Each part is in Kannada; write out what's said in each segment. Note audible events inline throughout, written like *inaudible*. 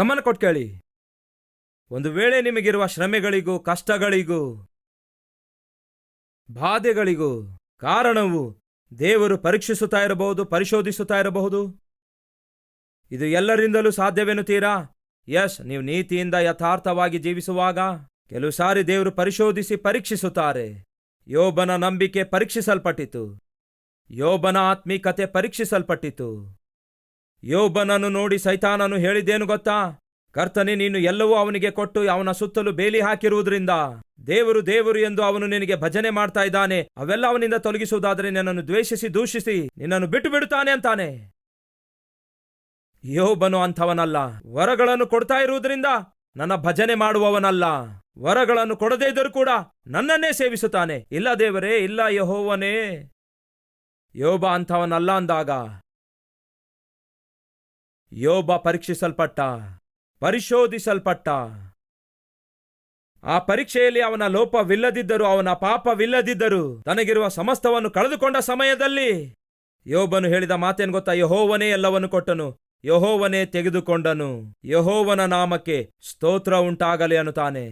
ಗಮನ ಕೊಟ್ಟು ಕೇಳಿ. ಒಂದು ವೇಳೆ ನಿಮಗಿರುವ ಶ್ರಮೆಗಳಿಗೂ ಕಷ್ಟಗಳಿಗೂ, ಬಾಧೆಗಳಿಗೂ ಕಾರಣವು ದೇವರು ಪರೀಕ್ಷಿಸುತ್ತಾ ಇರಬಹುದು, ಪರಿಶೋಧಿಸುತ್ತಾ ಇರಬಹುದು? ಇದು ಎಲ್ಲರಿಂದಲೂ ಸಾಧ್ಯವೆನ್ನುತ್ತೀರಾ? ಯಶ್, ನೀವು ನೀತಿಯಿಂದ ಯಥಾರ್ಥವಾಗಿ ಜೀವಿಸುವಾಗ ಕೆಲವು ಸಾರಿ ದೇವರು ಪರಿಶೋಧಿಸಿ ಪರೀಕ್ಷಿಸುತ್ತಾರೆ. ಯೋಬನ ನಂಬಿಕೆ ಪರೀಕ್ಷಿಸಲ್ಪಟ್ಟಿತು. ಯೋಬನ ಆತ್ಮೀಕತೆ ಪರೀಕ್ಷಿಸಲ್ಪಟ್ಟಿತು. ಯೋಬನನ್ನು ನೋಡಿ ಸೈತಾನನು ಹೇಳಿದ್ದೇನು ಗೊತ್ತಾ? ಕರ್ತನೆ, ನೀನು ಎಲ್ಲವೂ ಅವನಿಗೆ ಕೊಟ್ಟು ಅವನ ಸುತ್ತಲೂ ಬೇಲಿ ಹಾಕಿರುವುದರಿಂದ. ದೇವರು ದೇವರು ಎಂದು ಅವನು ನಿನಗೆ ಭಜನೆ ಮಾಡ್ತಾ ಇದ್ದಾನೆ. ಅವೆಲ್ಲ ಅವನಿಂದ ತೊಲಗಿಸುವುದಾದರೆ ನನ್ನನ್ನು ದ್ವೇಷಿಸಿ ದೂಷಿಸಿ ನಿನ್ನನ್ನು ಬಿಟ್ಟು ಬಿಡುತ್ತಾನೆ ಅಂತಾನೆ. ಯೋಬನು ಅಂಥವನಲ್ಲ. ವರಗಳನ್ನು ಕೊಡ್ತಾ ಇರುವುದರಿಂದ ನನ್ನ ಭಜನೆ ಮಾಡುವವನಲ್ಲ. ವರಗಳನ್ನು ಕೊಡದೇ ಇದ್ದರೂ ಕೂಡ ನನ್ನನ್ನೇ ಸೇವಿಸುತ್ತಾನೆ. ಇಲ್ಲ ದೇವರೇ, ಇಲ್ಲ ಯಹೋವನೇ. ಯೋಬ ಅಂಥವನಲ್ಲ ಅಂದಾಗ ಯೋಬ ಪರೀಕ್ಷಿಸಲ್ಪಟ್ಟ, ಪರಿಶೋಧಿಸಲ್ಪಟ್ಟ. ಆ ಪರೀಕ್ಷೆಯಲ್ಲಿ ಅವನ ಲೋಪವಿಲ್ಲದಿದ್ದರೂ, ಅವನ ಪಾಪವಿಲ್ಲದಿದ್ದರೂ, ತನಗಿರುವ ಸಮಸ್ತವನ್ನು ಕಳೆದುಕೊಂಡ ಸಮಯದಲ್ಲಿ ಯೋಬನು ಹೇಳಿದ ಮಾತೇನು ಗೊತ್ತಾ? ಯಹೋವನೇ ಎಲ್ಲವನ್ನು ಕೊಟ್ಟನು, ಯಹೋವನೇ ತೆಗೆದುಕೊಂಡನು, ಯಹೋವನ ನಾಮಕ್ಕೆ ಸ್ತೋತ್ರ ಉಂಟಾಗಲಿ ಅನ್ನುತ್ತಾನೆ.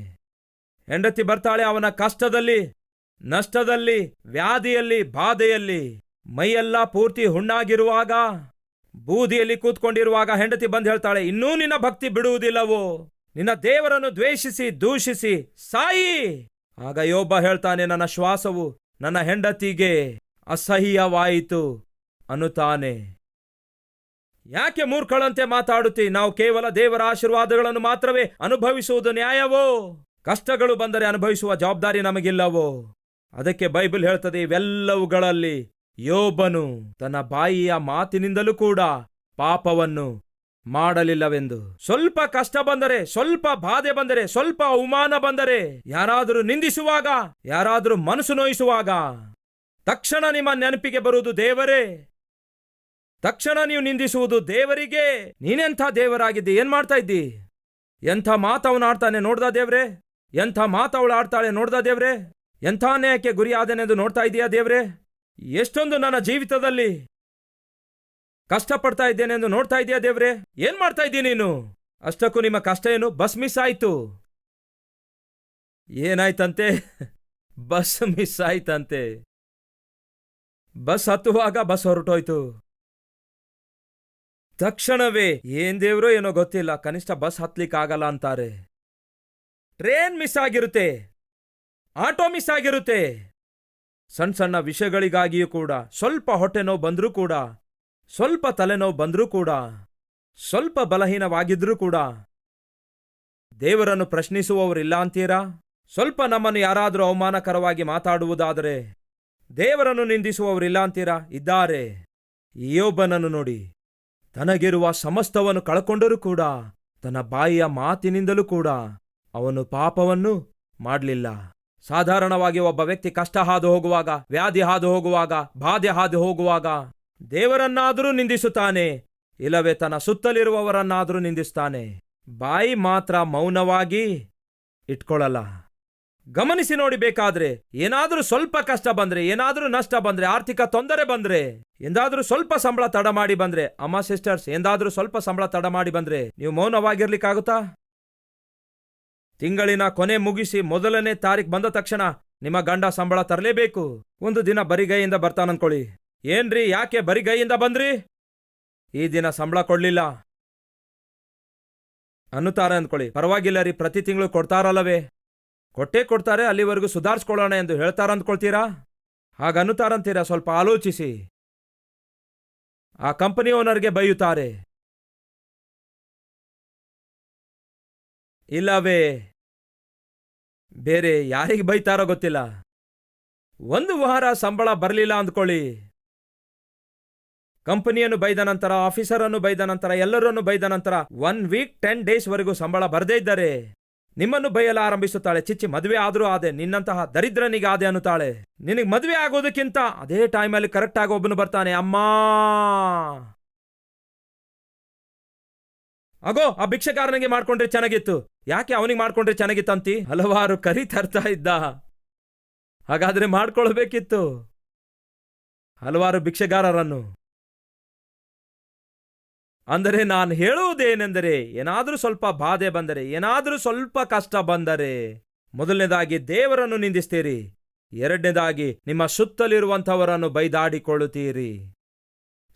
ಹೆಂಡತಿ ಬರ್ತಾಳೆ ಅವನ ಕಷ್ಟದಲ್ಲಿ, ನಷ್ಟದಲ್ಲಿ, ವ್ಯಾಧಿಯಲ್ಲಿ, ಬಾಧೆಯಲ್ಲಿ, ಮೈಯೆಲ್ಲ ಪೂರ್ತಿ ಹುಣ್ಣಾಗಿರುವಾಗ ಬೂದಿಯಲ್ಲಿ ಕೂತ್ಕೊಂಡಿರುವಾಗ ಹೆಂಡತಿ ಬಂದು ಹೇಳ್ತಾಳೆ, ಇನ್ನೂ ನಿನ್ನ ಭಕ್ತಿ ಬಿಡುವುದಿಲ್ಲವೋ? ನಿನ್ನ ದೇವರನ್ನು ದ್ವೇಷಿಸಿ, ದೂಷಿಸಿ, ಸಾಯಿ! ಆಗ ಯೋಬ ಹೇಳ್ತಾನೆ, ನನ್ನ ಶ್ವಾಸವು ನನ್ನ ಹೆಂಡತಿಗೆ ಅಸಹ್ಯವಾಯಿತು ಅನ್ನುತ್ತಾನೆ. ಯಾಕೆ ಮೂರ್ಖಳಂತೆ ಮಾತಾಡುತ್ತಿ? ನಾವು ಕೇವಲ ದೇವರ ಆಶೀರ್ವಾದಗಳನ್ನು ಮಾತ್ರವೇ ಅನುಭವಿಸುವುದು ನ್ಯಾಯವೋ? ಕಷ್ಟಗಳು ಬಂದರೆ ಅನುಭವಿಸುವ ಜವಾಬ್ದಾರಿ ನಮಗಿಲ್ಲವೋ? ಅದಕ್ಕೆ ಬೈಬಲ್ ಹೇಳ್ತದೆ, ಇವೆಲ್ಲವುಗಳಲ್ಲಿ ಯೋಬನು ತನ್ನ ಬಾಯಿಯ ಮಾತಿನಿಂದಲೂ ಕೂಡ ಪಾಪವನ್ನು ಮಾಡಲಿಲ್ಲವೆಂದು. ಸ್ವಲ್ಪ ಕಷ್ಟ ಬಂದರೆ, ಸ್ವಲ್ಪ ಬಾಧೆ ಬಂದರೆ, ಸ್ವಲ್ಪ ಅವಮಾನ ಬಂದರೆ ಯಾರಾದರೂ ನಿಂದಿಸುವಾಗ, ಯಾರಾದರೂ ಮನಸ್ಸು ನೋಯಿಸುವಾಗ, ತಕ್ಷಣ ನಿಮ್ಮ ನೆನಪಿಗೆ ಬರುವುದು ದೇವರೇ. ತಕ್ಷಣ ನೀವು ನಿಂದಿಸುವುದು ದೇವರಿಗೆ. ನೀನೆಂಥ ದೇವರಾಗಿದ್ದಿ, ಏನ್ ಮಾಡ್ತಾ ಇದ್ದಿ? ಎಂಥ ಮಾತವನ್ನ ಆಡ್ತಾನೆ ನೋಡ್ದ ದೇವ್ರೆ? ಎಂಥ ಮಾತವಳು ಆಡ್ತಾಳೆ ನೋಡ್ದ ದೇವ್ರೆ? ಎಂಥ ನ್ಯಾಯಕ್ಕೆ ಗುರಿಯಾದನೆಂದು ನೋಡ್ತಾ ಇದೀಯಾ ದೇವ್ರೆ? ಎಷ್ಟೊಂದು ನನ್ನ ಜೀವಿತದಲ್ಲಿ ಕಷ್ಟಪಡ್ತಾ ಇದ್ದೇನೆಂದು ನೋಡ್ತಾ ಇದೆಯಾ ದೇವ್ರೆ? ಏನ್ ಮಾಡ್ತಾ ಇದ್ದೀನಿ ನೀನು? ಅಷ್ಟಕ್ಕೂ ನಿಮ್ಮ ಕಷ್ಟ ಏನು? ಬಸ್ ಮಿಸ್ ಆಯ್ತು. ಏನಾಯ್ತಂತೆ? *laughs* ಬಸ್ ಮಿಸ್ ಆಯ್ತಂತೆ. ಬಸ್ ಹತ್ತುವಾಗ ಬಸ್ ಹೊರಟೋಯ್ತು. ತಕ್ಷಣವೇ, ಏನ್ ದೇವ್ರೋ ಏನೋ ಗೊತ್ತಿಲ್ಲ, ಕನಿಷ್ಠ ಬಸ್ ಹತ್ಲಿಕ್ಕಾಗಲ್ಲ ಅಂತಾರೆ. ಟ್ರೇನ್ ಮಿಸ್ ಆಗಿರುತ್ತೆ. ಆಟೋ ಮಿಸ್ ಆಗಿರುತ್ತೆ. ಸಣ್ಣ ಸಣ್ಣ ವಿಷಯಗಳಿಗಾಗಿಯೂ ಕೂಡ. ಸ್ವಲ್ಪ ಹೊಟ್ಟೆನೋವು ಬಂದ್ರೂ ಕೂಡ. ಸ್ವಲ್ಪ ತಲೆನೋವು ಬಂದ್ರೂ ಕೂಡ. ಸ್ವಲ್ಪ ಬಲಹೀನವಾಗಿದ್ರೂ ಕೂಡ. ದೇವರನ್ನು ಪ್ರಶ್ನಿಸುವವರಿಲ್ಲ ಅಂತೀರಾ? ಸ್ವಲ್ಪ ನಮ್ಮನ್ನು ಯಾರಾದರೂ ಅವಮಾನಕರವಾಗಿ ಮಾತಾಡುವುದಾದರೆ. ದೇವರನ್ನು ನಿಂದಿಸುವವರಿಲ್ಲ ಅಂತೀರಾ? ಇದ್ದಾರೆ. ಯೋಬನನ್ನು ನೋಡಿ. ತನಗಿರುವ ಸಮಸ್ತವನ್ನು ಕಳ್ಕೊಂಡರೂ ಕೂಡ. ತನ್ನ ಬಾಯಿಯ ಮಾತಿನಿಂದಲೂ ಕೂಡ. ಅವನು ಪಾಪವನ್ನು ಮಾಡಲಿಲ್ಲ. ಸಾಧಾರಣವಾಗಿ ಒಬ್ಬ ವ್ಯಕ್ತಿ ಕಷ್ಟ ಹಾದು ಹೋಗುವಾಗ, ವ್ಯಾಧಿ ಹಾದು ಹೋಗುವಾಗ, ಬಾಧೆ ಹಾದು ಹೋಗುವಾಗ ದೇವರನ್ನಾದರೂ ನಿಂದಿಸುತ್ತಾನೆ, ಇಲ್ಲವೇ ತನ್ನ ಸುತ್ತಲಿರುವವರನ್ನಾದರೂ ನಿಂದಿಸ್ತಾನೆ ಬಾಯಿ ಮಾತ್ರ ಮೌನವಾಗಿ ಇಟ್ಕೊಳ್ಳಲ್ಲ. ಗಮನಿಸಿ ನೋಡಿ ಬೇಕಾದ್ರೆ, ಏನಾದ್ರೂ ಸ್ವಲ್ಪ ಕಷ್ಟ ಬಂದ್ರೆ, ಏನಾದರೂ ನಷ್ಟ ಬಂದ್ರೆ, ಆರ್ಥಿಕ ತೊಂದರೆ ಬಂದ್ರೆ, ಎಂದಾದ್ರೂ ಸ್ವಲ್ಪ ಸಂಬಳ ತಡ ಮಾಡಿ ಬಂದ್ರೆ, ಅಮ್ಮ, ಸಿಸ್ಟರ್ಸ್, ಎಂದಾದ್ರೂ ಸ್ವಲ್ಪ ಸಂಬಳ ತಡ ಮಾಡಿ ಬಂದ್ರೆ, ನೀವು ಮೌನವಾಗಿರ್ಲಿಕ್ಕಾಗುತ್ತಾ? ತಿಂಗಳಿನ ಕೊನೆ ಮುಗಿಸಿ ಮೊದಲನೇ ತಾರೀಕು ಬಂದ ತಕ್ಷಣ ನಿಮ್ಮ ಗಂಡ ಸಂಬಳ ತರಲೇಬೇಕು. ಒಂದು ದಿನ ಬರಿಗೈಯಿಂದ ಬರ್ತಾನಂದ್ಕೊಳ್ಳಿ ಏನ್ರಿ, ಯಾಕೆ ಬರಿಗೈಯಿಂದ ಬಂದ್ರಿ? ಈ ದಿನ ಸಂಬಳ ಕೊಡ್ಲಿಲ್ಲ. ಅನ್ನುತ್ತಾರೆ ಅಂದ್ಕೊಳ್ಳಿ ಪರವಾಗಿಲ್ಲ ರೀ, ಪ್ರತಿ ತಿಂಗಳು ಕೊಡ್ತಾರಲ್ಲವೇ? ಕೊಟ್ಟೇ ಕೊಡ್ತಾರೆ, ಅಲ್ಲಿವರೆಗೂ ಸುಧಾರಿಸ್ಕೊಳ್ಳೋಣ ಎಂದು ಹೇಳ್ತಾರ ಅಂದ್ಕೊಳ್ತೀರಾ ಹಾಗನ್ನುತ್ತಾರಂತೀರಾ? ಸ್ವಲ್ಪ ಆಲೋಚಿಸಿ. ಆ ಕಂಪನಿ ಓನರ್ಗೆ ಬೈಯುತ್ತಾರೆ. ಇಲ್ಲವೇ? ಬೇರೆ ಯಾರಿಗೆ ಬೈತಾರೋ ಗೊತ್ತಿಲ್ಲ. ಒಂದು ವಾರ ಸಂಬಳ ಬರಲಿಲ್ಲ ಅಂದ್ಕೊಳ್ಳಿ. ಕಂಪನಿಯನ್ನು ಬೈದ ನಂತರ, ಆಫೀಸರನ್ನು ಬೈದ ನಂತರ, ಎಲ್ಲರನ್ನು ಬೈದ ನಂತರ ಒನ್ ವೀಕ್ ಟೆನ್ ಡೇಸ್ ವರೆಗೂ ಸಂಬಳ ಬರದೇ ಇದ್ದಾರೆ ನಿಮ್ಮನ್ನು ಬೈಯಲು ಆರಂಭಿಸುತ್ತಾಳೆ. ಚಿಚ್ಚಿ, ಮದುವೆ ಆದರೂ ಆದೆ, ನಿನ್ನಂತಹ ದರಿದ್ರನಿಗೆ ಆದೆ ಅನ್ನುತ್ತಾಳೆ. ನಿನಗೆ ಮದುವೆ ಆಗೋದಕ್ಕಿಂತ ಅದೇ ಟೈಮಲ್ಲಿ ಕರೆಕ್ಟ್ ಆಗಿ ಒಬ್ಬನು ಬರ್ತಾನೆ. ಅಮ್ಮಾ! ಅಗೋ, ಆ ಭಿಕ್ಷೆಗಾರನಿಗೆ ಮಾಡ್ಕೊಂಡ್ರೆ ಚೆನ್ನಾಗಿತ್ತು. ಯಾಕೆ ಅವನಿಗೆ ಮಾಡ್ಕೊಂಡ್ರೆ ಚೆನ್ನಾಗಿತ್ತಂತಿ ಹಲವಾರು ಕರಿ ತರ್ತಾ ಇದ್ದ. ಹಾಗಾದ್ರೆ ಮಾಡ್ಕೊಳ್ಬೇಕಿತ್ತು. ಹಲವಾರು ಭಿಕ್ಷೆಗಾರರನ್ನು. ಅಂದರೆ ನಾನು ಹೇಳುವುದೇನೆಂದರೆ, ಏನಾದರೂ ಸ್ವಲ್ಪ ಬಾಧೆ ಬಂದರೆ, ಏನಾದರೂ ಸ್ವಲ್ಪ ಕಷ್ಟ ಬಂದರೆ, ಮೊದಲನೇದಾಗಿ ದೇವರನ್ನು ನಿಂದಿಸ್ತೀರಿ. ಎರಡನೇದಾಗಿ ನಿಮ್ಮ ಸುತ್ತಲಿರುವಂಥವರನ್ನು ಬೈದಾಡಿಕೊಳ್ಳುತ್ತೀರಿ.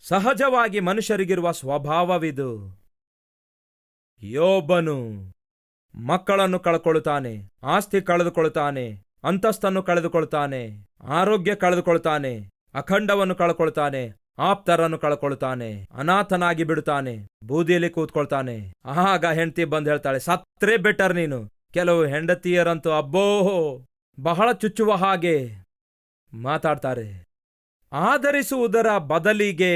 ಸಹಜವಾಗಿ ಮನುಷ್ಯರಿಗಿರುವ ಸ್ವಭಾವವಿದು. ಯೋಬನು. ಮಕ್ಕಳನ್ನು ಕಳ್ಕೊಳ್ಳುತ್ತಾನೆ ಆಸ್ತಿ ಕಳೆದುಕೊಳ್ತಾನೆ ಅಂತಸ್ತನ್ನು ಕಳೆದುಕೊಳ್ತಾನೆ ಆರೋಗ್ಯ ಕಳೆದುಕೊಳ್ತಾನೆ ಅಖಂಡವನ್ನು ಕಳ್ಕೊಳ್ತಾನೆ ಆಪ್ತರನ್ನು ಕಳ್ಕೊಳ್ತಾನೆ ಅನಾಥನಾಗಿ ಬಿಡುತ್ತಾನೆ, ಬೂದಿಯಲ್ಲಿ ಕೂತ್ಕೊಳ್ತಾನೆ. ಆಗ ಹೆಂಡತಿ ಬಂದು ಹೇಳ್ತಾಳೆ ಸತ್ರೇ ಬೆಟರ್ ನೀನು. ಕೆಲವು ಹೆಂಡತಿಯರಂತೂ ಅಬ್ಬೋ, ಬಹಳ ಚುಚ್ಚುವ ಹಾಗೆ ಮಾತಾಡ್ತಾರೆ. ಆಧರಿಸುವುದರ ಬದಲಿಗೆ,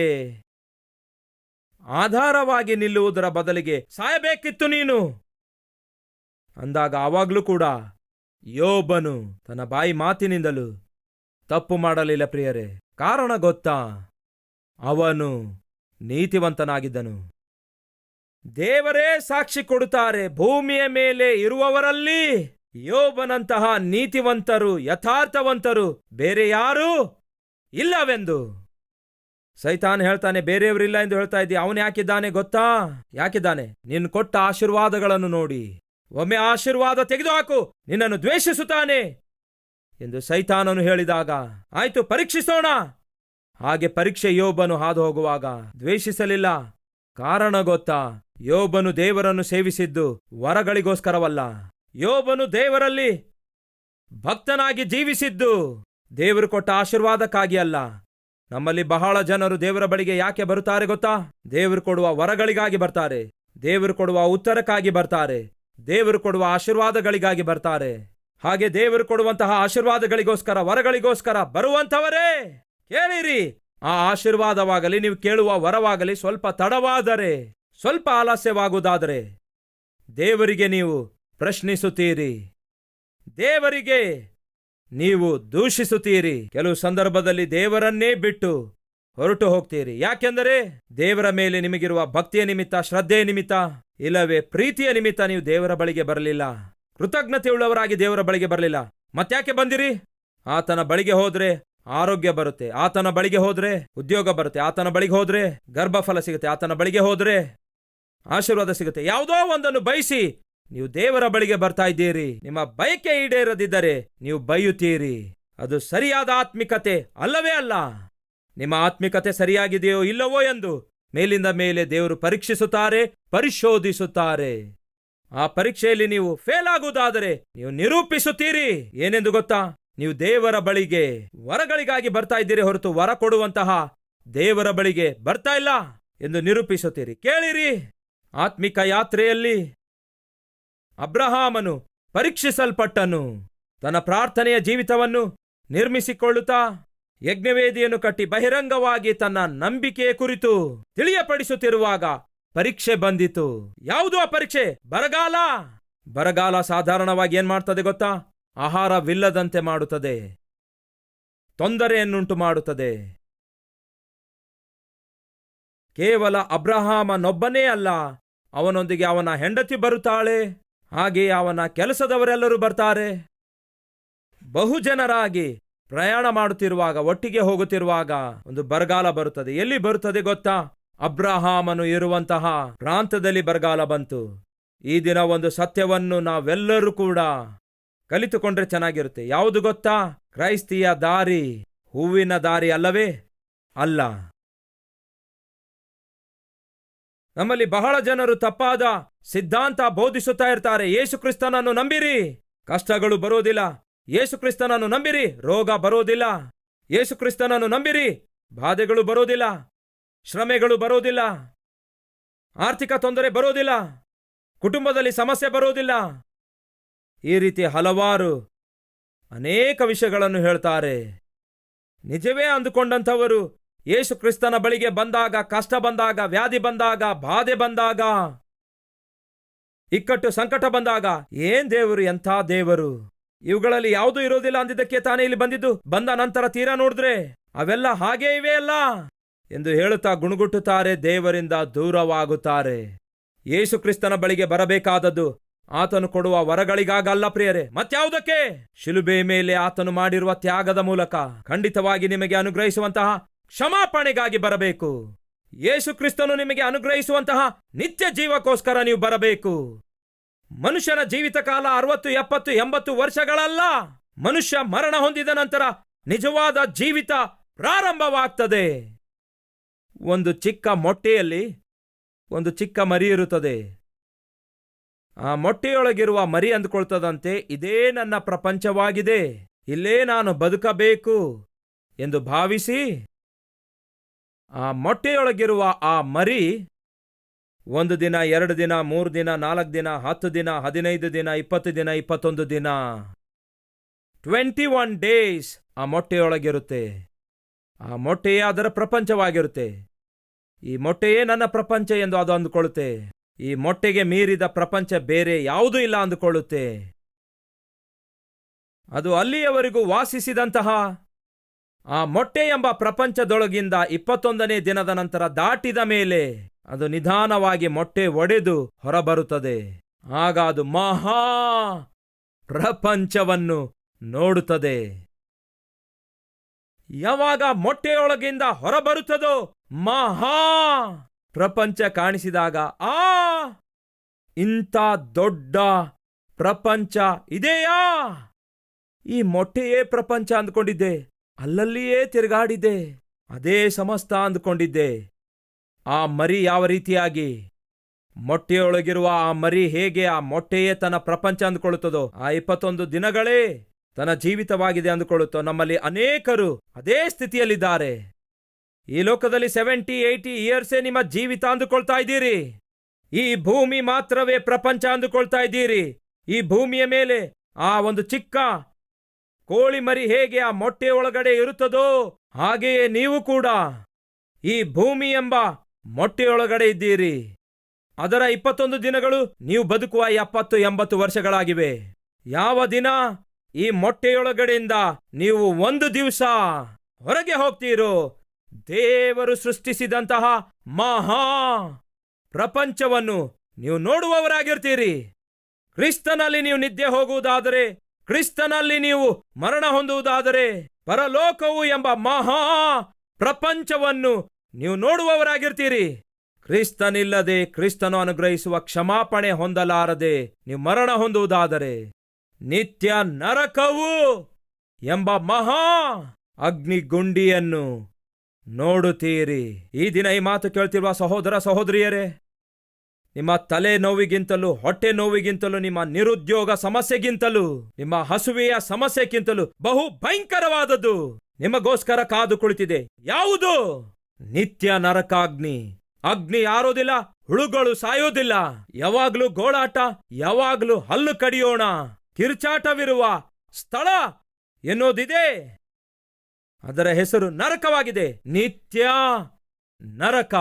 ಆಧಾರವಾಗಿ ನಿಲ್ಲುವುದರ ಬದಲಿಗೆ ಸಾಯಬೇಕಿತ್ತು ನೀನು. ಅಂದಾಗ ಆವಾಗಲೂ ಕೂಡ ಯೋಬನು ತನ್ನ ಬಾಯಿ ಮಾತಿನಿಂದಲೂ ತಪ್ಪು ಮಾಡಲಿಲ್ಲ ಪ್ರಿಯರೇ. ಕಾರಣ ಗೊತ್ತಾ? ಅವನು ನೀತಿವಂತನಾಗಿದ್ದನು. ದೇವರೇ ಸಾಕ್ಷಿ ಕೊಡುತ್ತಾರೆ, ಭೂಮಿಯ ಮೇಲೆ ಇರುವವರಲ್ಲಿ ಯೋಬನಂತಹ ನೀತಿವಂತರು, ಯಥಾರ್ಥವಂತರು ಬೇರೆ ಯಾರೂ ಇಲ್ಲವೆಂದು. ಸೈತಾನ್ ಹೇಳ್ತಾನೆ ಬೇರೆಯವರಿಲ್ಲ ಎಂದು ಹೇಳ್ತಾ ಇದ್ದೀಯ ಅವನು ಯಾಕಿದ್ದಾನೆ ಗೊತ್ತಾ? ಯಾಕಿದ್ದಾನೆ? ನಿನ್ನ ಕೊಟ್ಟ ಆಶೀರ್ವಾದಗಳನ್ನು ನೋಡಿ. ಒಮ್ಮೆ ಆಶೀರ್ವಾದ ತೆಗೆದುಹಾಕು, ನಿನ್ನನ್ನು ದ್ವೇಷಿಸುತ್ತಾನೆ ಎಂದು ಸೈತಾನನು ಹೇಳಿದಾಗ, ಆಯ್ತು, ಪರೀಕ್ಷಿಸೋಣ. ಹಾಗೆ ಪರೀಕ್ಷೆ ಯೋಬನು ಹಾದು ಹೋಗುವಾಗ ದ್ವೇಷಿಸಲಿಲ್ಲ. ಕಾರಣ ಗೊತ್ತಾ, ಯೋಬನು ದೇವರನ್ನು ಸೇವಿಸಿದ್ದು ವರಗಳಿಗೋಸ್ಕರವಲ್ಲ. ಯೋಬನು ದೇವರಲ್ಲಿ ಭಕ್ತನಾಗಿ ಜೀವಿಸಿದ್ದು ದೇವರು ಕೊಟ್ಟ ಆಶೀರ್ವಾದಕ್ಕಾಗಿ ಅಲ್ಲ. ನಮ್ಮಲ್ಲಿ ಬಹಳ ಜನರು ದೇವರ ಬಳಿಗೆ ಯಾಕೆ ಬರುತ್ತಾರೆ ಗೊತ್ತಾ? ದೇವರು ಕೊಡುವ ವರಗಳಿಗಾಗಿ ಬರ್ತಾರೆ. ದೇವರು ಕೊಡುವ ಉತ್ತರಕ್ಕಾಗಿ ಬರ್ತಾರೆ. ದೇವರು ಕೊಡುವ ಆಶೀರ್ವಾದಗಳಿಗಾಗಿ ಬರ್ತಾರೆ. ಹಾಗೆ ದೇವರು ಕೊಡುವಂತಹ ಆಶೀರ್ವಾದಗಳಿಗೋಸ್ಕರ, ವರಗಳಿಗೋಸ್ಕರ ಬರುವಂತವರೇ ಕೇಳಿರಿ. ಆ ಆಶೀರ್ವಾದವಾಗಲಿ, ನೀವು ಕೇಳುವ ವರವಾಗಲಿ ಸ್ವಲ್ಪ ತಡವಾದರೆ, ಸ್ವಲ್ಪ ಆಲಸ್ಯವಾಗುವುದಾದರೆ, ದೇವರಿಗೆ ನೀವು ಪ್ರಶ್ನಿಸುತ್ತೀರಿ. ದೇವರಿಗೆ ನೀವು ದೂಷಿಸುತ್ತೀರಿ. ಕೆಲವು ಸಂದರ್ಭದಲ್ಲಿ ದೇವರನ್ನೇ ಬಿಟ್ಟು ಹೊರಟು ಹೋಗ್ತೀರಿ. ಯಾಕೆಂದರೆ ದೇವರ ಮೇಲೆ ನಿಮಗಿರುವ ಭಕ್ತಿಯ ನಿಮಿತ್ತ, ಶ್ರದ್ಧೆಯ ನಿಮಿತ್ತ ಇಲ್ಲವೇ, ಪ್ರೀತಿಯ ನಿಮಿತ್ತ ನೀವು ದೇವರ ಬಳಿಗೆ ಬರಲಿಲ್ಲ. ಕೃತಜ್ಞತೆಯುಳ್ಳವರಾಗಿ ದೇವರ ಬಳಿಗೆ ಬರಲಿಲ್ಲ. ಮತ್ತ್ಯಾಕೆ ಬಂದಿರಿ? ಆತನ ಬಳಿಗೆ ಹೋದ್ರೆ ಆರೋಗ್ಯ ಬರುತ್ತೆ. ಆತನ ಬಳಿಗೆ ಹೋದ್ರೆ ಉದ್ಯೋಗ ಬರುತ್ತೆ. ಆತನ ಬಳಿಗೆ ಹೋದ್ರೆ ಗರ್ಭಫಲ ಸಿಗುತ್ತೆ. ಆತನ ಬಳಿಗೆ ಹೋದ್ರೆ ಆಶೀರ್ವಾದ ಸಿಗುತ್ತೆ. ಯಾವುದೋ ಒಂದನ್ನು ಬಯಸಿ ನೀವು ದೇವರ ಬಳಿಗೆ ಬರ್ತಾ ಇದ್ದೀರಿ. ನಿಮ್ಮ ಬಯಕೆ ಈಡೇರದಿದ್ದರೆ ನೀವು ಬೈಯುತ್ತೀರಿ. ಅದು ಸರಿಯಾದ ಆತ್ಮಿಕತೆ ಅಲ್ಲವೇ ಅಲ್ಲ. ನಿಮ್ಮ ಆತ್ಮಿಕತೆ ಸರಿಯಾಗಿದೆಯೋ ಇಲ್ಲವೋ ಎಂದು ಮೇಲಿಂದ ಮೇಲೆ ದೇವರು ಪರೀಕ್ಷಿಸುತ್ತಾರೆ, ಪರಿಶೋಧಿಸುತ್ತಾರೆ. ಆ ಪರೀಕ್ಷೆಯಲ್ಲಿ ನೀವು ಫೇಲ್ ಆಗುವುದಾದರೆ ನೀವು ನಿರೂಪಿಸುತ್ತೀರಿ. ಏನೆಂದು ಗೊತ್ತಾ? ನೀವು ದೇವರ ಬಳಿಗೆ ವರಗಳಿಗಾಗಿ ಬರ್ತಾ ಇದ್ದೀರಿ ಹೊರತು ವರ ಕೊಡುವಂತಹ ದೇವರ ಬಳಿಗೆ ಬರ್ತಾ ಇಲ್ಲ ಎಂದು ನಿರೂಪಿಸುತ್ತೀರಿ. ಕೇಳಿರಿ. ಆತ್ಮಿಕ ಯಾತ್ರೆಯಲ್ಲಿ ಅಬ್ರಹಾಮನು ಪರೀಕ್ಷಿಸಲ್ಪಟ್ಟನು. ತನ್ನ ಪ್ರಾರ್ಥನೆಯ ಜೀವಿತವನ್ನು ನಿರ್ಮಿಸಿಕೊಳ್ಳುತ್ತಾ ಯಜ್ಞವೇದಿಯನ್ನು ಕಟ್ಟಿ ಬಹಿರಂಗವಾಗಿ ತನ್ನ ನಂಬಿಕೆಯ ಕುರಿತು ತಿಳಿಯಪಡಿಸುತ್ತಿರುವಾಗ ಪರೀಕ್ಷೆ ಬಂದಿತು. ಯಾವುದು ಆ ಪರೀಕ್ಷೆ? ಬರಗಾಲ? ಬರಗಾಲ ಸಾಧಾರಣವಾಗಿ ಏನ್ ಮಾಡ್ತದೆ ಗೊತ್ತಾ? ಆಹಾರವಿಲ್ಲದಂತೆ ಮಾಡುತ್ತದೆ. ತೊಂದರೆಯನ್ನುಂಟು ಮಾಡುತ್ತದೆ. ಕೇವಲ ಅಬ್ರಹಾಮನೊಬ್ಬನೇ ಅಲ್ಲ, ಅವನೊಂದಿಗೆ ಅವನ ಹೆಂಡತಿ ಬರುತ್ತಾಳೆ, ಹಾಗೆಯೇ ಅವನ ಕೆಲಸದವರೆಲ್ಲರೂ ಬರ್ತಾರೆ. ಬಹುಜನರಾಗಿ ಪ್ರಯಾಣ ಮಾಡುತ್ತಿರುವಾಗ, ಒಟ್ಟಿಗೆ ಹೋಗುತ್ತಿರುವಾಗ ಒಂದು ಬರಗಾಲ ಬರುತ್ತದೆ. ಎಲ್ಲಿ ಬರುತ್ತದೆ ಗೊತ್ತಾ? ಅಬ್ರಹಾಮನು ಇರುವಂತಹ ಪ್ರಾಂತದಲ್ಲಿ ಬರಗಾಲ ಬಂತು. ಈ ದಿನ ಒಂದು ಸತ್ಯವನ್ನು ನಾವೆಲ್ಲರೂ ಕೂಡ ಕಲಿತುಕೊಂಡ್ರೆ ಚೆನ್ನಾಗಿರುತ್ತೆ. ಯಾವುದು ಗೊತ್ತಾ? ಕ್ರೈಸ್ತಿಯ ದಾರಿ, ಹೂವಿನ ದಾರಿ ಅಲ್ಲವೇ? ಅಲ್ಲ. ನಮ್ಮಲ್ಲಿ ಬಹಳ ಜನರು ತಪ್ಪಾದ ಸಿದ್ಧಾಂತ ಬೋಧಿಸುತ್ತಾ ಇರ್ತಾರೆ. ಯೇಸು ಕ್ರಿಸ್ತನನ್ನು ನಂಬಿರಿ. ಕಷ್ಟಗಳು ಬರೋದಿಲ್ಲ ಯೇಸು ಕ್ರಿಸ್ತನನ್ನು ನಂಬಿರಿ, ರೋಗ ಬರೋದಿಲ್ಲ. ಯೇಸುಕ್ರಿಸ್ತನನ್ನು ನಂಬಿರಿ, ಬಾಧೆಗಳು ಬರೋದಿಲ್ಲ. ಶ್ರಮೆಗಳು ಬರೋದಿಲ್ಲ. ಆರ್ಥಿಕ ತೊಂದರೆ ಬರೋದಿಲ್ಲ. ಕುಟುಂಬದಲ್ಲಿ ಸಮಸ್ಯೆ ಬರೋದಿಲ್ಲ. ಈ ರೀತಿ ಹಲವಾರು ಅನೇಕ ವಿಷಯಗಳನ್ನು ಹೇಳ್ತಾರೆ. ನಿಜವೇ ಅಂದುಕೊಂಡಂಥವರು ಯೇಸು ಕ್ರಿಸ್ತನ ಬಳಿಗೆ ಬಂದಾಗ, ಕಷ್ಟ ಬಂದಾಗ, ವ್ಯಾಧಿ ಬಂದಾಗ, ಬಾಧೆ ಬಂದಾಗ, ಇಕ್ಕಟ್ಟು ಸಂಕಟ ಬಂದಾಗ, ಏನ್ ದೇವರು ಎಂಥ ದೇವರು? ಇವುಗಳಲ್ಲಿ ಯಾವುದೂ ಇರೋದಿಲ್ಲ ಅಂದಿದ್ದಕ್ಕೆ ತಾನೇ ಇಲ್ಲಿ ಬಂದಿದ್ದು. ಬಂದ ನಂತರ ತೀರಾ ನೋಡಿದ್ರೆ ಅವೆಲ್ಲ ಹಾಗೇ ಇವೆ ಅಲ್ಲ? ಎಂದು ಹೇಳುತ್ತಾ ಗುಣಗುಟ್ಟುತ್ತಾರೆ ದೇವರಿಂದ ದೂರವಾಗುತ್ತಾರೆ. ಯೇಸು ಕ್ರಿಸ್ತನ ಬಳಿಗೆ ಬರಬೇಕಾದದ್ದು ಆತನು ಕೊಡುವ ವರಗಳಿಗಾಗಲ್ಲ ಪ್ರಿಯರೇ. ಮತ್ಯಾವುದಕ್ಕೆ? ಶಿಲುಬೆ ಮೇಲೆ ಆತನು ಮಾಡಿರುವ ತ್ಯಾಗದ ಮೂಲಕ ಖಂಡಿತವಾಗಿ ನಿಮಗೆ ಅನುಗ್ರಹಿಸುವಂತಹ ಕ್ಷಮಾಪಣೆಗಾಗಿ ಬರಬೇಕು. ಯೇಸು ಕ್ರಿಸ್ತನು ನಿಮಗೆ ಅನುಗ್ರಹಿಸುವಂತಹ ನಿತ್ಯ ಜೀವಕ್ಕೋಸ್ಕರ ನೀವು ಬರಬೇಕು. ಮನುಷ್ಯನ ಜೀವಿತ ಕಾಲ ಅರವತ್ತು, ಎಪ್ಪತ್ತು, ಎಂಬತ್ತು ವರ್ಷಗಳಲ್ಲ. ಮನುಷ್ಯ ಮರಣ ಹೊಂದಿದ ನಂತರ ನಿಜವಾದ ಜೀವಿತ ಪ್ರಾರಂಭವಾಗ್ತದೆ. ಒಂದು ಚಿಕ್ಕ ಮೊಟ್ಟೆಯಲ್ಲಿ ಒಂದು ಚಿಕ್ಕ ಮರಿ ಇರುತ್ತದೆ. ಆ ಮೊಟ್ಟೆಯೊಳಗಿರುವ ಮರಿ ಅಂದುಕೊಳ್ತದಂತೆ, ಇದೇ ನನ್ನ ಪ್ರಪಂಚವಾಗಿದೆ. ಇಲ್ಲೇ ನಾನು ಬದುಕಬೇಕು ಎಂದು ಭಾವಿಸಿ, ಆ ಮೊಟ್ಟೆಯೊಳಗಿರುವ ಆ ಮರಿ ಒಂದು ದಿನ, ಎರಡು ದಿನ, ಮೂರು ದಿನ, ನಾಲ್ಕು ದಿನ, ಹತ್ತು ದಿನ, ಹದಿನೈದು ದಿನ, ಇಪ್ಪತ್ತು ದಿನ, ಇಪ್ಪತ್ತೊಂದು ದಿನ. ಟ್ವೆಂಟಿ ಒನ್ ಡೇಸ್ ಆ ಮೊಟ್ಟೆಯೊಳಗಿರುತ್ತೆ. ಆ ಮೊಟ್ಟೆಯೇ ಅದರ ಪ್ರಪಂಚವಾಗಿರುತ್ತೆ. ಈ ಮೊಟ್ಟೆಯೇ ನನ್ನ ಪ್ರಪಂಚ ಎಂದು ಅದು ಅಂದುಕೊಳ್ಳುತ್ತೆ. ಈ ಮೊಟ್ಟೆಗೆ ಮೀರಿದ ಪ್ರಪಂಚ ಬೇರೆ ಯಾವುದೂ ಇಲ್ಲ ಅಂದುಕೊಳ್ಳುತ್ತೆ. ಅದು ಅಲ್ಲಿಯವರೆಗೂ ವಾಸಿಸಿದಂತಹ ಆ ಮೊಟ್ಟೆ ಎಂಬ ಪ್ರಪಂಚದೊಳಗಿಂದ ಇಪ್ಪತ್ತೊಂದನೇ ದಿನದ ನಂತರ ದಾಟಿದ ಮೇಲೆ ಅದು ನಿಧಾನವಾಗಿ ಮೊಟ್ಟೆ ಒಡೆದು ಹೊರಬರುತ್ತದೆ. ಆಗ ಅದು ಮಹಾ ಪ್ರಪಂಚವನ್ನು ನೋಡುತ್ತದೆ. ಯಾವಾಗ ಮೊಟ್ಟೆಯೊಳಗಿಂದ ಹೊರಬರುತ್ತದೋ ಮಹಾ ಪ್ರಪಂಚ ಕಾಣಿಸಿದಾಗ ಆ ಇಂಥ ದೊಡ್ಡ ಪ್ರಪಂಚ ಇದೆಯಾ? ಈ ಮೊಟ್ಟೆಯೇ ಪ್ರಪಂಚ ಅಂದ್ಕೊಂಡಿದ್ದೆ, ಅಲ್ಲಲ್ಲಿಯೇ ತಿರುಗಾಡಿದ್ದೆ, ಅದೇ ಸಮಸ್ತ ಅಂದ್ಕೊಂಡಿದ್ದೆ. ಆ ಮರಿ ಯಾವ ರೀತಿಯಾಗಿ? ಮೊಟ್ಟೆಯೊಳಗಿರುವ ಆ ಮರಿ ಹೇಗೆ ಆ ಮೊಟ್ಟೆಯೇ ತನ್ನ ಪ್ರಪಂಚ ಅಂದುಕೊಳ್ಳುತ್ತದೋ, ಆ ಇಪ್ಪತ್ತೊಂದು ದಿನಗಳೇ ತನ್ನ ಜೀವಿತವಾಗಿದೆ ಅಂದುಕೊಳ್ಳುತ್ತೋ, ನಮ್ಮಲ್ಲಿ ಅನೇಕರು ಅದೇ ಸ್ಥಿತಿಯಲ್ಲಿದ್ದಾರೆ. ಈ ಲೋಕದಲ್ಲಿ ಸೆವೆಂಟಿ ಏಯ್ಟಿ ಇಯರ್ಸೇ ನಿಮ್ಮ ಜೀವಿತ ಅಂದುಕೊಳ್ತಾ ಇದ್ದೀರಿ. ಈ ಭೂಮಿ ಮಾತ್ರವೇ ಪ್ರಪಂಚ ಅಂದುಕೊಳ್ತಾ ಇದ್ದೀರಿ. ಈ ಭೂಮಿಯ ಮೇಲೆ ಆ ಒಂದು ಚಿಕ್ಕ ಕೋಳಿ ಮರಿ ಹೇಗೆ ಆ ಮೊಟ್ಟೆ ಒಳಗಡೆ ಇರುತ್ತದೋ, ಹಾಗೆಯೇ ನೀವು ಕೂಡ. ಈ ಭೂಮಿ ಎಂಬ ಮೊಟ್ಟೆಯೊಳಗಡೆ ಇದ್ದೀರಿ. ಅದರ ಇಪ್ಪತ್ತೊಂದು ದಿನಗಳು ನೀವು ಬದುಕುವ ಎಪ್ಪತ್ತು ಎಂಬತ್ತು ವರ್ಷಗಳಾಗಿವೆ. ಯಾವ ದಿನ? ಈ ಮೊಟ್ಟೆಯೊಳಗಡೆಯಿಂದ ನೀವು ಒಂದು ದಿವಸ ಹೊರಗೆ ಹೋಗ್ತೀರೋ? ದೇವರು ಸೃಷ್ಟಿಸಿದಂತಹ ಮಹಾ ಪ್ರಪಂಚವನ್ನು ನೀವು ನೋಡುವವರಾಗಿರ್ತೀರಿ. ಕ್ರಿಸ್ತನಲ್ಲಿ ನೀವು ನಿದ್ದೆ ಹೋಗುವುದಾದರೆ, ಕ್ರಿಸ್ತನಲ್ಲಿ ನೀವು ಮರಣ ಹೊಂದುವುದಾದರೆ, ಪರಲೋಕವು ಎಂಬ ಮಹಾ ಪ್ರಪಂಚವನ್ನು ನೀವು ನೋಡುವವರಾಗಿರ್ತೀರಿ. ಕ್ರಿಸ್ತನಿಲ್ಲದೆ ಕ್ರಿಸ್ತನು ಅನುಗ್ರಹಿಸುವ ಕ್ಷಮಾಪಣೆ ಹೊಂದಲಾರದೆ ನೀವು ಮರಣ ಹೊಂದುವುದಾದರೆ ನಿತ್ಯ ನರಕವು ಎಂಬ ಮಹಾ ಅಗ್ನಿಗುಂಡಿಯನ್ನು ನೋಡುತ್ತೀರಿ. ಈ ದಿನ ಈ ಮಾತು ಕೇಳ್ತಿರುವ ಸಹೋದರ ಸಹೋದರಿಯರೇ, ನಿಮ್ಮ ತಲೆ ನೋವಿಗಿಂತಲೂ ಹೊಟ್ಟೆ ನೋವಿಗಿಂತಲೂ, ನಿಮ್ಮ ನಿರುದ್ಯೋಗ ಸಮಸ್ಯೆಗಿಂತಲೂ, ನಿಮ್ಮ ಹಸುವೆಯ ಸಮಸ್ಯೆಗಿಂತಲೂ ಬಹು ಭಯಂಕರವಾದದ್ದು. ನಿಮಗೋಸ್ಕರ ಕಾದು ಕುಳಿತಿದೆ. ಯಾವುದು? ನಿತ್ಯ ನರಕಾಗ್ನಿ. ಅಗ್ನಿ ಯಾರೋದಿಲ್ಲ, ಹುಳುಗಳು ಸಾಯೋದಿಲ್ಲ. ಯಾವಾಗ್ಲೂ ಗೋಳಾಟ, ಯಾವಾಗ್ಲೂ ಹಲ್ಲು ಕಡಿಯೋಣ. ಕಿರ್ಚಾಟವಿರುವ ಸ್ಥಳ ಎನ್ನೋದಿದೆ. ಅದರ ಹೆಸರು ನರಕವಾಗಿದೆ. ನಿತ್ಯ ನರಕ.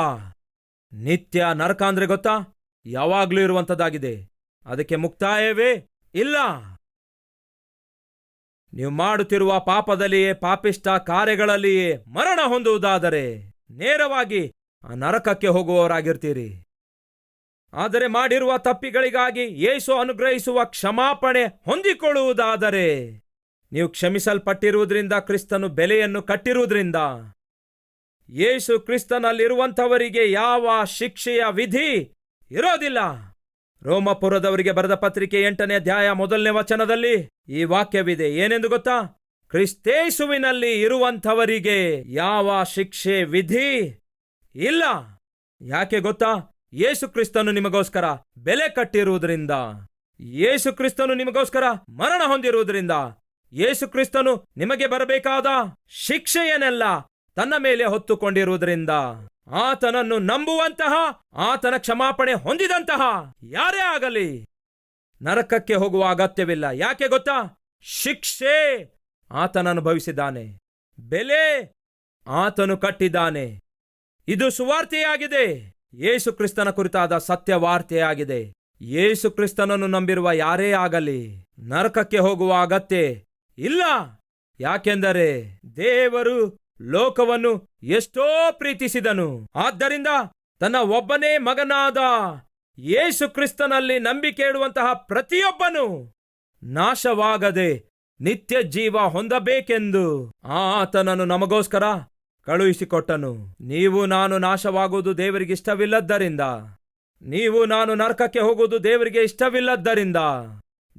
ನಿತ್ಯ ನರಕ ಅಂದ್ರೆ ಗೊತ್ತಾ? ಯಾವಾಗ್ಲೂ ಇರುವಂತದ್ದಾಗಿದೆ ಅದಕ್ಕೆ ಮುಕ್ತಾಯವೇ ಇಲ್ಲ. ನೀವು ಮಾಡುತ್ತಿರುವ ಪಾಪದಲ್ಲಿಯೇ ಪಾಪಿಷ್ಟ ಕಾರ್ಯಗಳಲ್ಲಿಯೇ ಮರಣ ಹೊಂದುವುದಾದರೆ ನೇರವಾಗಿ ಆ ನರಕಕ್ಕೆ ಹೋಗುವವರಾಗಿರ್ತೀರಿ. ಆದರೆ ಮಾಡಿರುವ ತಪ್ಪಿಗಳಿಗಾಗಿ ಏಸು ಅನುಗ್ರಹಿಸುವ ಕ್ಷಮಾಪಣೆ ಹೊಂದಿಕೊಳ್ಳುವುದಾದರೆ ನೀವು ಕ್ಷಮಿಸಲ್ಪಟ್ಟಿರುವುದರಿಂದ ಕ್ರಿಸ್ತನು ಬೆಲೆಯನ್ನು ಕಟ್ಟಿರುವುದರಿಂದ ಯೇಸು ಕ್ರಿಸ್ತನಲ್ಲಿರುವಂಥವರಿಗೆ ಯಾವ ಶಿಕ್ಷೆಯ ವಿಧಿ ಇರೋದಿಲ್ಲ. ರೋಮಪುರದವರಿಗೆ ಬರೆದ ಪತ್ರಿಕೆ ಎಂಟನೇ ಅಧ್ಯಾಯ ಮೊದಲನೇ ವಚನದಲ್ಲಿ ಈ ವಾಕ್ಯವಿದೆ. ಏನೆಂದು ಗೊತ್ತಾ? ಕ್ರಿಸ್ತೇಸುವಿನಲ್ಲಿ ಇರುವಂಥವರಿಗೆ ಯಾವ ಶಿಕ್ಷೆ, ವಿಧಿ ಇಲ್ಲ? ಯಾಕೆ ಗೊತ್ತಾ? ಯೇಸು ಕ್ರಿಸ್ತನು ನಿಮಗೋಸ್ಕರ ಬೆಲೆ ಕಟ್ಟಿರುವುದರಿಂದ, ಯೇಸು ಕ್ರಿಸ್ತನು ನಿಮಗೋಸ್ಕರ ಮರಣ ಹೊಂದಿರುವುದರಿಂದ, ಯೇಸು ಕ್ರಿಸ್ತನು ನಿಮಗೆ ಬರಬೇಕಾದ ಶಿಕ್ಷೆಯನ್ನೆಲ್ಲ ತನ್ನ ಮೇಲೆ ಹೊತ್ತುಕೊಂಡಿರುವುದರಿಂದ, ಆತನನ್ನು ನಂಬುವಂತಹ, ಆತನ ಕ್ಷಮಾಪಣೆ ಹೊಂದಿದಂತಹ ಯಾರೇ ಆಗಲಿ ನರಕಕ್ಕೆ ಹೋಗುವ ಅಗತ್ಯವಿಲ್ಲ. ಯಾಕೆ ಗೊತ್ತಾ? ಶಿಕ್ಷೆ ಆತನ ಅನುಭವಿಸಿದ್ದಾನೆ. ಬೆಲೆ ಆತನು ಕಟ್ಟಿದ್ದಾನೆ. ಇದು ಸುವಾರ್ತೆಯಾಗಿದೆ. ಯೇಸು ಕ್ರಿಸ್ತನ ಕುರಿತಾದ ಸತ್ಯವಾರ್ತೆಯಾಗಿದೆ ಯೇಸು ಕ್ರಿಸ್ತನನ್ನು ನಂಬಿರುವ ಯಾರೇ ಆಗಲಿ, ನರಕಕ್ಕೆ ಹೋಗುವ ಅಗತ್ಯ ಇಲ್ಲ. ಯಾಕೆಂದರೆ ದೇವರು ಲೋಕವನ್ನು ಎಷ್ಟೋ ಪ್ರೀತಿಸಿದನು. ಆದ್ದರಿಂದ ತನ್ನ ಒಬ್ಬನೇ ಮಗನಾದ ಯೇಸು ಕ್ರಿಸ್ತನಲ್ಲಿ ನಂಬಿಕೆ ಇಡುವಂತಹ ಪ್ರತಿಯೊಬ್ಬನು ನಾಶವಾಗದೆ ನಿತ್ಯ ಜೀವ ಹೊಂದಬೇಕೆಂದು ಆತನನ್ನು ನಮಗೋಸ್ಕರ ಕಳುಹಿಸಿಕೊಟ್ಟನು. ನೀವು ನಾನು ನಾಶವಾಗುವುದು ದೇವರಿಗೆ ಇಷ್ಟವಿಲ್ಲದ್ದರಿಂದ, ನೀವು ನಾನು ನರಕಕ್ಕೆ ಹೋಗುವುದು ದೇವರಿಗೆ ಇಷ್ಟವಿಲ್ಲದ್ದರಿಂದ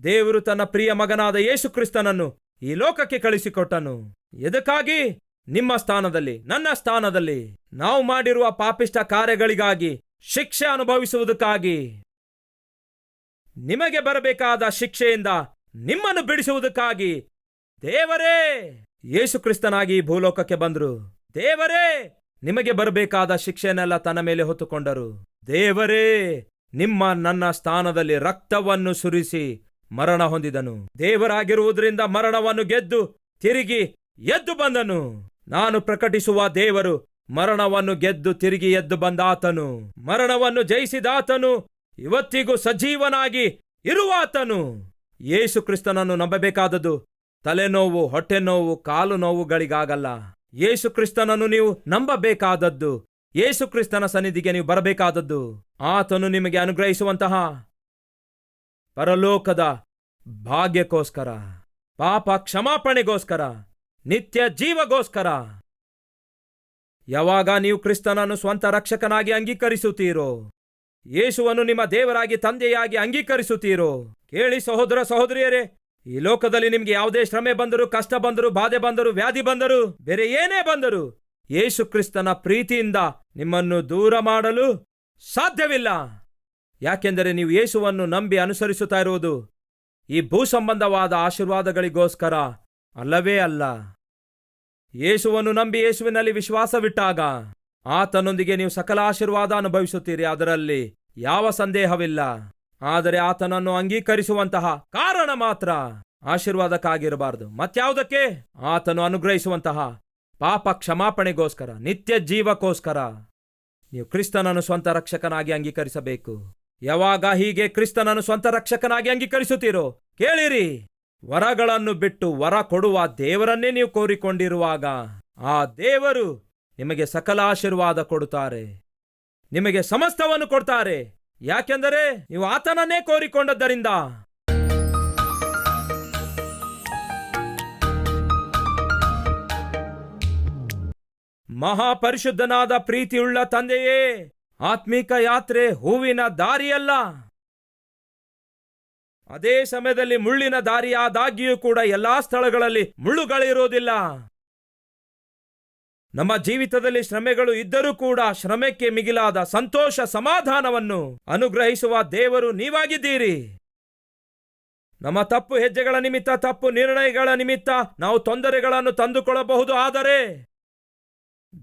ದೇವರು ತನ್ನ ಪ್ರಿಯ ಮಗನಾದ ಯೇಸು ಕ್ರಿಸ್ತನನ್ನು ಈ ಲೋಕಕ್ಕೆ ಕಳಿಸಿಕೊಟ್ಟನು ಎದಕ್ಕಾಗಿ? ನಿಮ್ಮ ಸ್ಥಾನದಲ್ಲಿ, ನನ್ನ ಸ್ಥಾನದಲ್ಲಿ ನಾವು ಮಾಡಿರುವ ಪಾಪಿಷ್ಟ ಕಾರ್ಯಗಳಿಗಾಗಿ, ಶಿಕ್ಷೆ ಅನುಭವಿಸುವುದಕ್ಕಾಗಿ. ನಿಮಗೆ ಬರಬೇಕಾದ ಶಿಕ್ಷೆಯಿಂದ ನಿಮ್ಮನ್ನು ಬಿಡಿಸುವುದಕ್ಕಾಗಿ. ದೇವರೇ ಯೇಸುಕ್ರಿಸ್ತನಾಗಿ ಭೂಲೋಕಕ್ಕೆ ಬಂದರು. ದೇವರೇ, ನಿಮಗೆ ಬರಬೇಕಾದ ಶಿಕ್ಷೆನೆಲ್ಲ ತನ್ನ ಮೇಲೆ ಹೊತ್ತುಕೊಂಡರು. ದೇವರೇ, ನಿಮ್ಮ ನನ್ನ ಸ್ಥಾನದಲ್ಲಿ ರಕ್ತವನ್ನು ಸುರಿಸಿ ಮರಣ ಹೊಂದಿದನು. ದೇವರಾಗಿರುವುದರಿಂದ ಮರಣವನ್ನು ಗೆದ್ದು ತಿರುಗಿ ಎದ್ದು ಬಂದನು. ನಾನು ಪ್ರಕಟಿಸುವ ದೇವರು ಮರಣವನ್ನು ಗೆದ್ದು ತಿರುಗಿ ಎದ್ದು ಬಂದಾತನು. ಮರಣವನ್ನು ಜಯಿಸಿದಾತನು. ಇವತ್ತಿಗೂ ಸಜೀವನಾಗಿ ಇರುವಾತನು. ಯೇಸು ಕ್ರಿಸ್ತನನ್ನು ನಂಬಬೇಕಾದದ್ದು ತಲೆನೋವು, ಹೊಟ್ಟೆನೋವು ಕಾಲು ನೋವುಗಳಿಗಾಗಲ್ಲ ಯೇಸು ಕ್ರಿಸ್ತನನ್ನು ನೀವು ನಂಬಬೇಕಾದದ್ದು. ಯೇಸು ಕ್ರಿಸ್ತನ ಸನ್ನಿಧಿಗೆ ನೀವು ಬರಬೇಕಾದದ್ದು. ಆತನು ನಿಮಗೆ ಅನುಗ್ರಹಿಸುವಂತಹ ಪರಲೋಕದ ಭಾಗ್ಯಕ್ಕೋಸ್ಕರ, ಪಾಪ ಕ್ಷಮಾಪಣೆಗೋಸ್ಕರ, ನಿತ್ಯ ಜೀವಗೋಸ್ಕರ. ಯಾವಾಗ ನೀವು ಕ್ರಿಸ್ತನನ್ನು ಸ್ವಂತ ರಕ್ಷಕನಾಗಿ ಅಂಗೀಕರಿಸುತ್ತೀರೋ, ಯೇಸುವನ್ನು ನಿಮ್ಮ ದೇವರಾಗಿ, ತಂದೆಯಾಗಿ ಅಂಗೀಕರಿಸುತ್ತೀರೋ ಕೇಳಿ ಸಹೋದರ ಸಹೋದರಿಯರೇ, ಈ ಲೋಕದಲ್ಲಿ ನಿಮ್ಗೆ ಯಾವುದೇ ಶ್ರಮೆ ಬಂದರು, ಕಷ್ಟ ಬಂದರು, ಬಾಧೆ ಬಂದರು, ವ್ಯಾಧಿ ಬಂದರು, ಬೇರೆ ಏನೇ ಬಂದರು, ಯೇಸು ಕ್ರಿಸ್ತನ ಪ್ರೀತಿಯಿಂದ ನಿಮ್ಮನ್ನು ದೂರ ಮಾಡಲು ಸಾಧ್ಯವಿಲ್ಲ. ಯಾಕೆಂದರೆ ನೀವು ಯೇಸುವನ್ನು ನಂಬಿ ಅನುಸರಿಸುತ್ತಾ ಇರುವುದು ಈ ಭೂ ಸಂಬಂಧವಾದ ಆಶೀರ್ವಾದಗಳಿಗೋಸ್ಕರ ಅಲ್ಲವೇ ಅಲ್ಲ. ಯೇಸುವನ್ನು ನಂಬಿ ಯೇಸುವಿನಲ್ಲಿ ವಿಶ್ವಾಸವಿಟ್ಟಾಗ ಆತನೊಂದಿಗೆ ನೀವು ಸಕಲ ಆಶೀರ್ವಾದ ಅನುಭವಿಸುತ್ತೀರಿ, ಅದರಲ್ಲಿ ಯಾವ ಸಂದೇಹವಿಲ್ಲ. ಆದರೆ ಆತನನ್ನು ಅಂಗೀಕರಿಸುವಂತಹ ಕಾರಣ ಮಾತ್ರ ಆಶೀರ್ವಾದಕ್ಕಾಗಿರಬಾರದು. ಮತ್ಯಾವುದಕ್ಕೆ? ಆತನು ಅನುಗ್ರಹಿಸುವಂತಹ ಪಾಪ ಕ್ಷಮಾಪಣೆಗೋಸ್ಕರ, ನಿತ್ಯ ಜೀವಕ್ಕೋಸ್ಕರ ನೀವು ಕ್ರಿಸ್ತನನ್ನು ಸ್ವಂತ ರಕ್ಷಕನಾಗಿ ಅಂಗೀಕರಿಸಬೇಕು. ಯಾವಾಗ ಹೀಗೆ ಕ್ರಿಸ್ತನನ್ನು ಸ್ವಂತ ರಕ್ಷಕನಾಗಿ ಅಂಗೀಕರಿಸುತ್ತೀರೋ, ಕೇಳಿರಿ. ವರಗಳನ್ನು ಬಿಟ್ಟು ವರ ಕೊಡುವ ದೇವರನ್ನೇ ನೀವು ಕೋರಿಕೊಂಡಿರುವಾಗ ಆ ದೇವರು ನಿಮಗೆ ಸಕಲ ಆಶೀರ್ವಾದ ಕೊಡುತ್ತಾರೆ. ನಿಮಗೆ ಸಮಸ್ತವನ್ನು ಕೊಡ್ತಾರೆ. ಯಾಕೆಂದರೆ ನೀವು ಆತನನ್ನೇ ಕೋರಿಕೊಂಡದ್ದರಿಂದ. ಮಹಾಪರಿಶುದ್ಧನಾದ ಪ್ರೀತಿಯುಳ್ಳ ತಂದೆಯೇ, ಆತ್ಮಿಕ ಯಾತ್ರೆ ಹೂವಿನ ದಾರಿಯಲ್ಲ. ಅದೇ ಸಮಯದಲ್ಲಿ ಮುಳ್ಳಿನ ದಾರಿಯಾದಾಗಿಯೂ ಕೂಡ ಎಲ್ಲಾ ಸ್ಥಳಗಳಲ್ಲಿ ಮುಳ್ಳುಗಳಿರೋದಿಲ್ಲ ನಮ್ಮ ಜೀವಿತದಲ್ಲಿ ಶ್ರಮೆಗಳು ಇದ್ದರೂ ಕೂಡ ಶ್ರಮಕ್ಕೆ ಮಿಗಿಲಾದ ಸಂತೋಷ ಸಮಾಧಾನವನ್ನು ಅನುಗ್ರಹಿಸುವ ದೇವರು ನೀವಾಗಿದ್ದೀರಿ. ನಮ್ಮ ತಪ್ಪು ಹೆಜ್ಜೆಗಳ ನಿಮಿತ್ತ, ತಪ್ಪು ನಿರ್ಣಯಗಳ ನಿಮಿತ್ತ ನಾವು ತೊಂದರೆಗಳನ್ನು ತಂದುಕೊಳ್ಳಬಹುದು, ಆದರೆ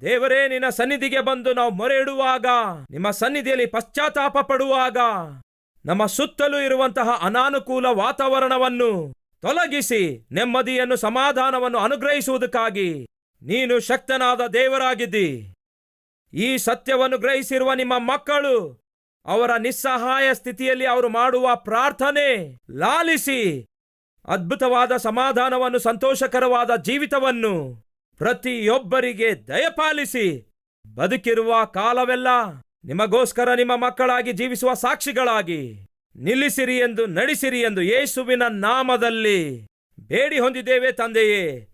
ದೇವರೇ, ನಿನ್ನ ಸನ್ನಿಧಿಗೆ ಬಂದು ನಾವು ಮೊರೆ ಇಡುವಾಗ ನಿಮ್ಮ ಸನ್ನಿಧಿಯಲ್ಲಿ ಪಶ್ಚಾತ್ತಾಪ ಪಡುವಾಗ, ನಮ್ಮ ಸುತ್ತಲೂ ಇರುವಂತಹ ಅನಾನುಕೂಲ ವಾತಾವರಣವನ್ನು ತೊಲಗಿಸಿ, ನೆಮ್ಮದಿಯನ್ನು, ಸಮಾಧಾನವನ್ನು ಅನುಗ್ರಹಿಸುವುದಕ್ಕಾಗಿ ನೀನು ಶಕ್ತನಾದ ದೇವರಾಗಿದ್ದಿ. ಈ ಸತ್ಯವನ್ನು ಗ್ರಹಿಸಿರುವ ನಿಮ್ಮ ಮಕ್ಕಳು ಅವರ ನಿಸ್ಸಹಾಯ ಸ್ಥಿತಿಯಲ್ಲಿ ಅವರು ಮಾಡುವ ಪ್ರಾರ್ಥನೆ ಲಾಲಿಸಿ. ಅದ್ಭುತವಾದ ಸಮಾಧಾನವನ್ನು, ಸಂತೋಷಕರವಾದ ಜೀವಿತವನ್ನು ಪ್ರತಿಯೊಬ್ಬರಿಗೆ ದಯಪಾಲಿಸಿ. ಬದುಕಿರುವ ಕಾಲವೆಲ್ಲ ನಿಮಗೋಸ್ಕರ ನಿಮ್ಮ ಮಕ್ಕಳಾಗಿ ಜೀವಿಸುವ ಸಾಕ್ಷಿಗಳಾಗಿ. ನಿಲ್ಲಿಸಿರಿ ಎಂದು, ನಡೆಸಿರಿ ಎಂದು ಯೇಸುವಿನ ನಾಮದಲ್ಲಿ ಬೇಡಿ ಹೊಂದಿದ್ದೇವೆ ತಂದೆಯೇ.